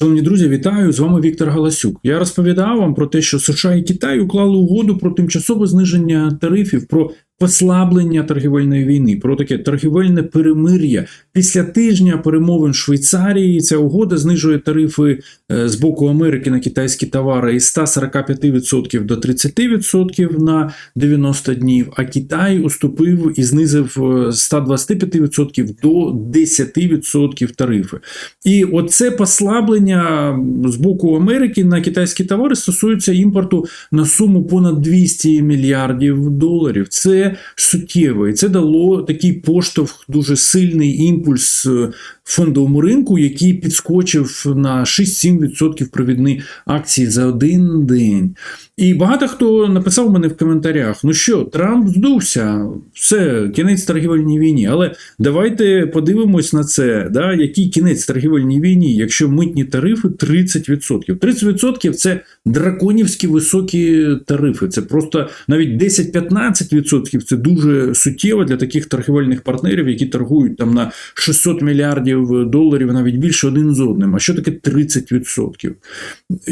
Шановні друзі, вітаю! З вами Віктор Галасюк. Я розповідав вам про те, що США і Китай уклали угоду про тимчасове зниження тарифів, про послаблення торгівельної війни, про таке торгівельне перемир'я. Після тижня перемовин Швейцарії ця угода знижує тарифи е, з боку Америки на китайські товари із 145% до 30% на 90 днів. А Китай уступив і знизив е, з 125% до 10% тарифи. І оце послаблення з боку Америки на китайські товари стосується імпорту на суму понад 200 мільярдів доларів. Це суттєво, і це дало такий поштовх, дуже сильний імпульс е, фондовому ринку, який підскочив на 6-7% провідні акції за один день. І багато хто написав мене в коментарях: ну що, Трамп здувся, все, кінець торгівельній війні. Але давайте подивимось на це. Да, Який кінець торгівельній війні, якщо митні тарифи 30%. 30% це драконівські високі тарифи. Це просто навіть 10-15% це дуже суттєво для таких торгівельних партнерів, які торгують там на 600 мільярдів доларів, навіть більше один з одним. А що таке 30%?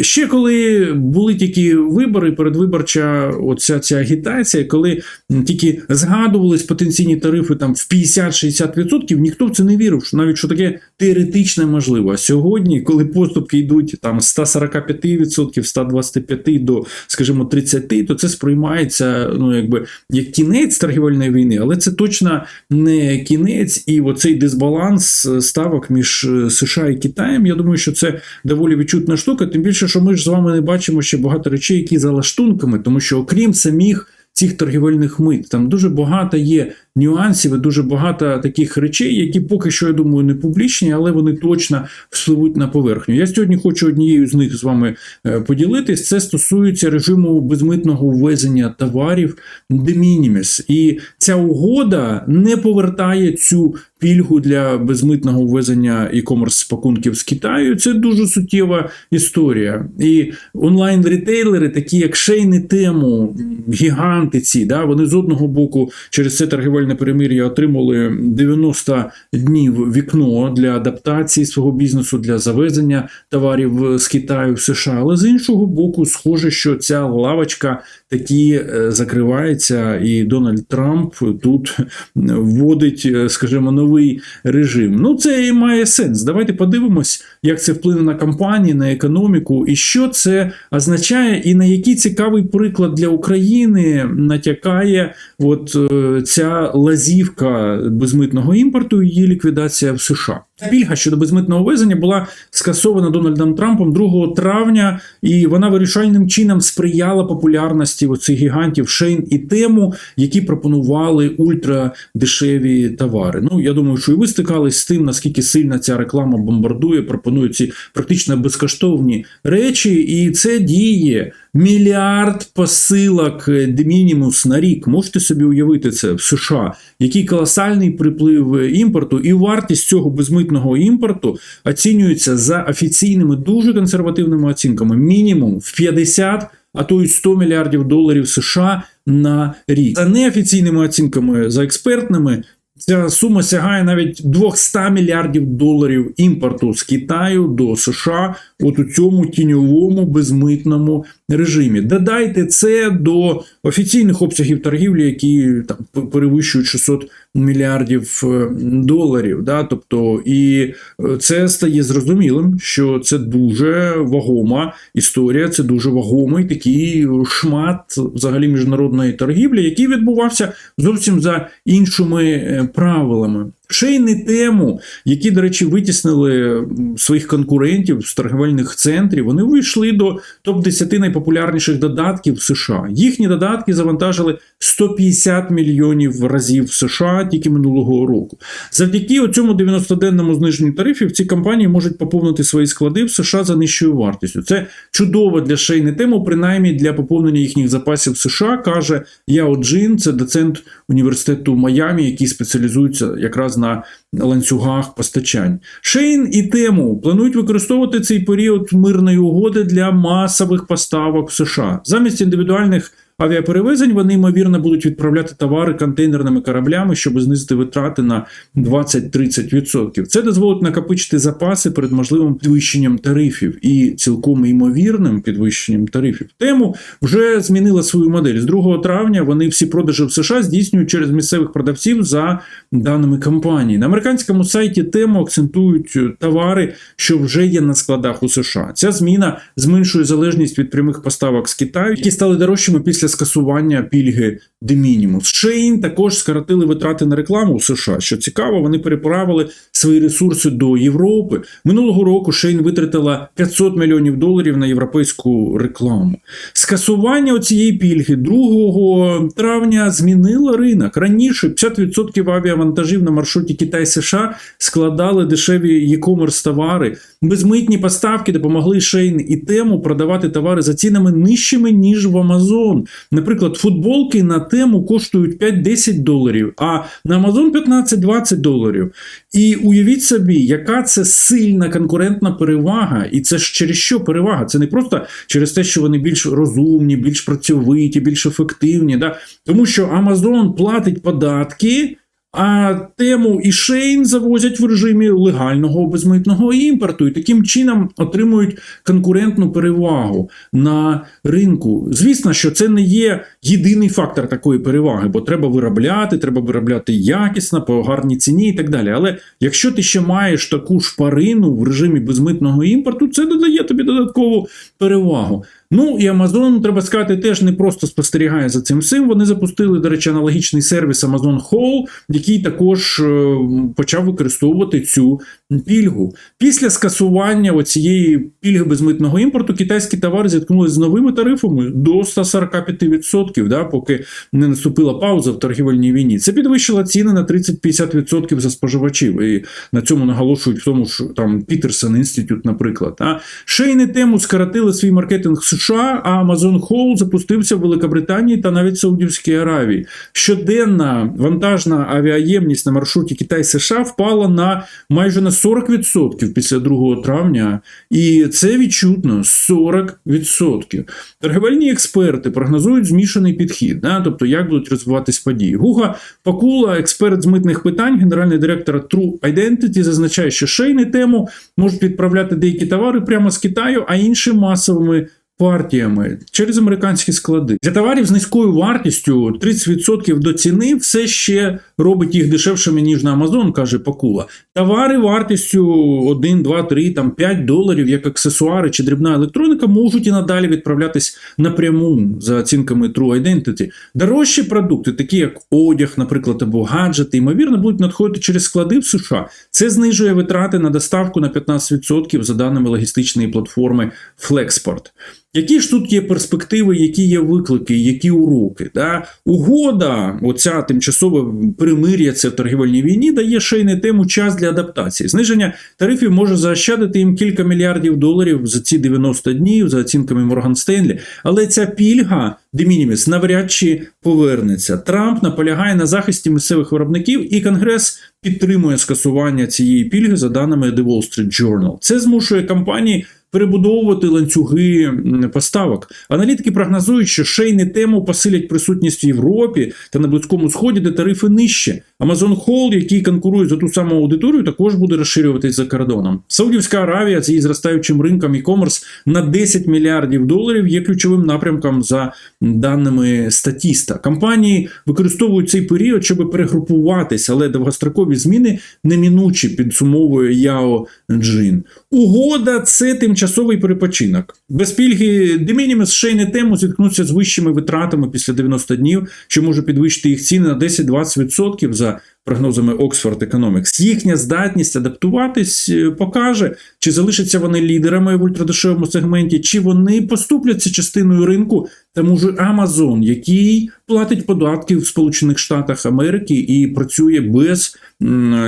Ще коли були тільки вибори, передвиборча оця ця агітація, коли тільки згадувались потенційні тарифи там в 50-60%, ніхто в це не вірив, що навіть що таке теоретично можливо. А сьогодні, коли поступки йдуть там з 145%, 125% до, скажімо, 30%, то це сприймається ну, якби як кінець торгівельної війни, але це точно не кінець, і оцей дисбаланс ставок між США і Китаєм. Я думаю, що це доволі відчутна штука. Тим більше, що ми ж з вами не бачимо ще багато речей, які за лаштунками, тому що окрім самих. Цих торгівельних мит там дуже багато є нюансів, і дуже багато таких речей, які поки що я думаю не публічні, але вони точно впливуть на поверхню. Я сьогодні хочу однією з них з вами е, поділитись. Це стосується режиму безмитного ввезення товарів de minimis. І ця угода не повертає цю пільгу для безмитного ввезення e-commerce пакунків з Китаю. Це дуже суттєва історія. І онлайн-ретейлери, такі як Шейни Тему, гіганти ці, да, вони з одного боку через це торгівельне перемир'я отримали 90 днів вікно для адаптації свого бізнесу, для завезення товарів з Китаю в США. Але з іншого боку, схоже, що ця лавочка такі е, закривається, і Дональд Трамп тут вводить, е, скажімо, новий режим. Ну, це і має сенс. Давайте подивимось, як це вплине на компанії, на економіку, і що це означає, і на який цікавий приклад для України натякає от е, ця лазівка безмитного імпорту і її ліквідація в США. Пільга щодо безмитного ввезення була скасована Дональдом Трампом 2 травня, і вона вирішальним чином сприяла популярності оцих гігантів Шейн і Тему, які пропонували ультрадешеві товари. Ну я думаю, що і ви стикались з тим, наскільки сильно ця реклама бомбардує, пропонує ці практично безкоштовні речі, і це діє. Мільярд посилок демінімус на рік. Можете собі уявити це в США, який колосальний приплив імпорту, і вартість цього безмитного імпорту оцінюється за офіційними дуже консервативними оцінками. Мінімум в 50, а то й 100 мільярдів доларів США на рік. За неофіційними оцінками, за експертними. Ця сума сягає навіть 200 мільярдів доларів імпорту з Китаю до США от у цьому тіньовому безмитному режимі. Додайте це до офіційних обсягів торгівлі, які там перевищують 600 мільярдів е, доларів. Да? Тобто, і це стає зрозумілим, що це дуже вагома історія, це дуже вагомий такий шмат взагалі міжнародної торгівлі, який відбувався зовсім за іншими е, правилами. Шейни тему, які, до речі, витіснили своїх конкурентів з торговельних центрів, вони увійшли до топ-10 найпопулярніших додатків США. Їхні додатки завантажили 150 мільйонів разів в США тільки минулого року. Завдяки цьому 90-денному зниженню тарифів ці компанії можуть поповнити свої склади в США за нижчою вартістю. Це чудово для шейни тему, принаймні для поповнення їхніх запасів в США, каже Яо Джин, це доцент університету Майамі, який спеціалізується якраз на ланцюгах постачань. Шейн і тему планують використовувати цей період мирної угоди для масових поставок в США замість індивідуальних авіаперевезень вони ймовірно будуть відправляти товари контейнерними кораблями, щоб знизити витрати на 20-30%. Це дозволить накопичити запаси перед можливим підвищенням тарифів і цілком ймовірним підвищенням тарифів. Тему вже змінила свою модель. З 2 травня вони всі продажі в США здійснюють через місцевих продавців за даними компанії. На американському сайті тему акцентують товари, що вже є на складах у США. Ця зміна зменшує залежність від прямих поставок з Китаю, які стали дорожчими після скасування пільги de minimis. Shein також скоротили витрати на рекламу у США. Що цікаво, вони переправили свої ресурси до Європи. Минулого року Shein витратила 500 мільйонів доларів на європейську рекламу. Скасування цієї пільги 2 травня змінило ринок. Раніше 50% авіавантажів на маршруті Китай-США складали дешеві e-commerce товари. Безмитні поставки допомогли Shein і тему продавати товари за цінами нижчими, ніж в Amazon. Наприклад, футболки на тему коштують 5-10 доларів, а на Amazon 15-20 доларів. І уявіть собі, яка це сильна конкурентна перевага. І це ж через що перевага? Це не просто через те, що вони більш розумні, більш працьовиті, більш ефективні. Да? Тому що Amazon платить податки. А тему і Шейн завозять в режимі легального безмитного імпорту і таким чином отримують конкурентну перевагу на ринку. Звісно, що це не є єдиний фактор такої переваги, бо треба виробляти, треба виробляти якісно, по гарній ціні і так далі. Але якщо ти ще маєш таку шпарину в режимі безмитного імпорту, це додає тобі додаткову перевагу. Ну і Amazon, треба сказати, теж не просто спостерігає за цим всім. Вони запустили, до речі, аналогічний сервіс Amazon Hall, який також е, почав використовувати цю пільгу. Після скасування оцієї пільги безмитного імпорту китайські товари зіткнулися з новими тарифами до 145%, да, поки не наступила пауза в торгівельній війні. Це підвищило ціни на 30-50% за споживачів. І на цьому наголошують в тому, що там Пітерсон інститут, наприклад. А Шейни тему скоротили свій маркетинг США, а Amazon Hall запустився в Великобританії та навіть Саудівській Аравії. Щоденна вантажна авіаємність на маршруті Китай-США впала на майже на 40% після 2 травня, і це відчутно 40%. Торговельні експерти прогнозують змішаний підхід, да? тобто як будуть розвиватись події. Гуга Пакула, експерт з митних питань, генеральний директор True Identity, зазначає, що шейни тему можуть відправляти деякі товари прямо з Китаю, а інші масовими. Партіями через американські склади для товарів з низькою вартістю 30% до ціни все ще робить їх дешевшими ніж на Amazon, каже Пакула. Товари вартістю 1, 2, 3, там 5 доларів, як аксесуари чи дрібна електроніка, можуть і надалі відправлятись напряму за оцінками True Identity. Дорожчі продукти, такі як одяг, наприклад, або гаджети, ймовірно, будуть надходити через склади в США. Це знижує витрати на доставку на 15% за даними логістичної платформи Flexport. Які ж тут є перспективи, які є виклики, які уроки? Да? Угода, оця тимчасове перемир'я це в торгівельній війні, дає ще й не тему час для адаптації. Зниження тарифів може заощадити їм кілька мільярдів доларів за ці 90 днів, за оцінками Морган Стенлі. Але ця пільга minimis навряд чи повернеться. Трамп наполягає на захисті місцевих виробників, і Конгрес підтримує скасування цієї пільги за даними The Wall Street Journal. Це змушує компанії перебудовувати ланцюги поставок. Аналітики прогнозують, що шейни тему посилять присутність в Європі та на Близькому Сході, де тарифи нижче. Amazon Hall, який конкурує за ту саму аудиторію, також буде розширюватись за кордоном. Саудівська Аравія з її зростаючим ринком e-commerce на 10 мільярдів доларів є ключовим напрямком за даними статіста. Компанії використовують цей період, щоб перегрупуватися, але довгострокові зміни неминучі підсумовує Яо Джин. Угода це тимчасовий перепочинок. Без пільги демініміс ще й не тему зіткнуться з вищими витратами після 90 днів, що може підвищити їх ціни на 10-20% за прогнозами Oxford Economics. Їхня здатність адаптуватись е, покаже, чи залишаться вони лідерами в ультрадешевому сегменті, чи вони поступляться частиною ринку тому ж Amazon, який платить податки в Сполучених Штатах Америки і працює без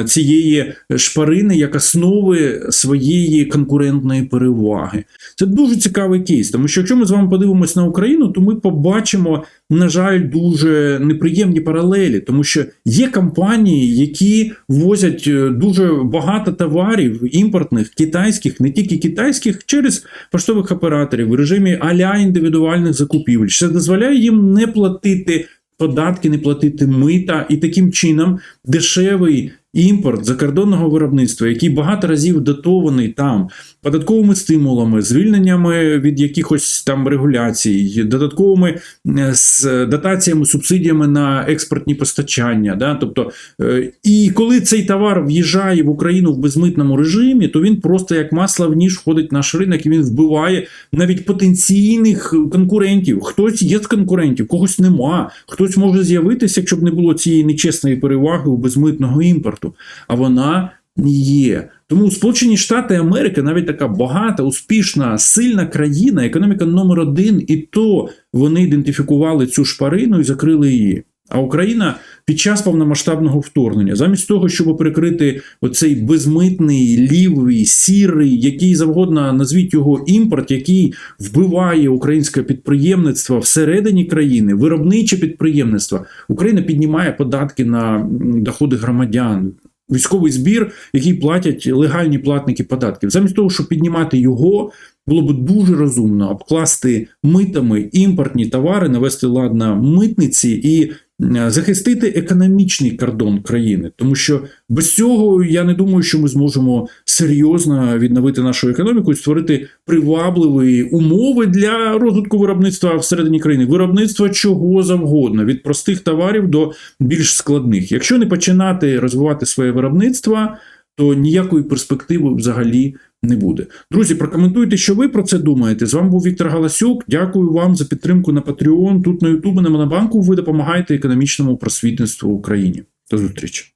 цієї шпарини як основи своєї конкурентної переваги. Це дуже цікавий кейс, тому що якщо ми з вами подивимось на Україну, то ми побачимо на жаль, дуже неприємні паралелі, тому що є компанії, які возять е, дуже багато товарів імпортних, китайських, не тільки китайських, через поштових операторів в режимі аля індивідуальних закупівель. Це дозволяє їм не платити податки, не платити мита, і таким чином дешевий імпорт закордонного виробництва, який багато разів дотований там податковими стимулами, звільненнями від якихось там регуляцій, додатковими е, дотаціями, субсидіями на експортні постачання. Да? Тобто, е, і коли цей товар в'їжджає в Україну в безмитному режимі, то він просто як масло в ніж входить в наш ринок і він вбиває навіть потенційних конкурентів. Хтось є з конкурентів, когось нема. Хтось може з'явитися, якщо б не було цієї нечесної переваги у безмитного імпорту. А вона є. Тому Сполучені Штати Америки навіть така багата, успішна, сильна країна, економіка номер один, і то вони ідентифікували цю шпарину і закрили її. А Україна під час повномасштабного вторгнення, замість того, щоб прикрити оцей безмитний, лівий, сірий, який завгодно назвіть його імпорт, який вбиває українське підприємництво всередині країни, виробниче підприємництво, Україна піднімає податки на доходи громадян. Військовий збір, який платять легальні платники податків, замість того, щоб піднімати його, було б дуже розумно обкласти митами імпортні товари, навести лад на митниці і захистити економічний кордон країни. Тому що без цього я не думаю, що ми зможемо серйозно відновити нашу економіку і створити привабливі умови для розвитку виробництва всередині країни. Виробництва чого завгодно, від простих товарів до більш складних. Якщо не починати розвивати своє виробництво, то ніякої перспективи взагалі не буде. Друзі, прокоментуйте, що ви про це думаєте. З вами був Віктор Галасюк. Дякую вам за підтримку на Patreon. Тут на YouTube, на Монобанку. Ви допомагаєте економічному просвітництву в Україні. До зустрічі.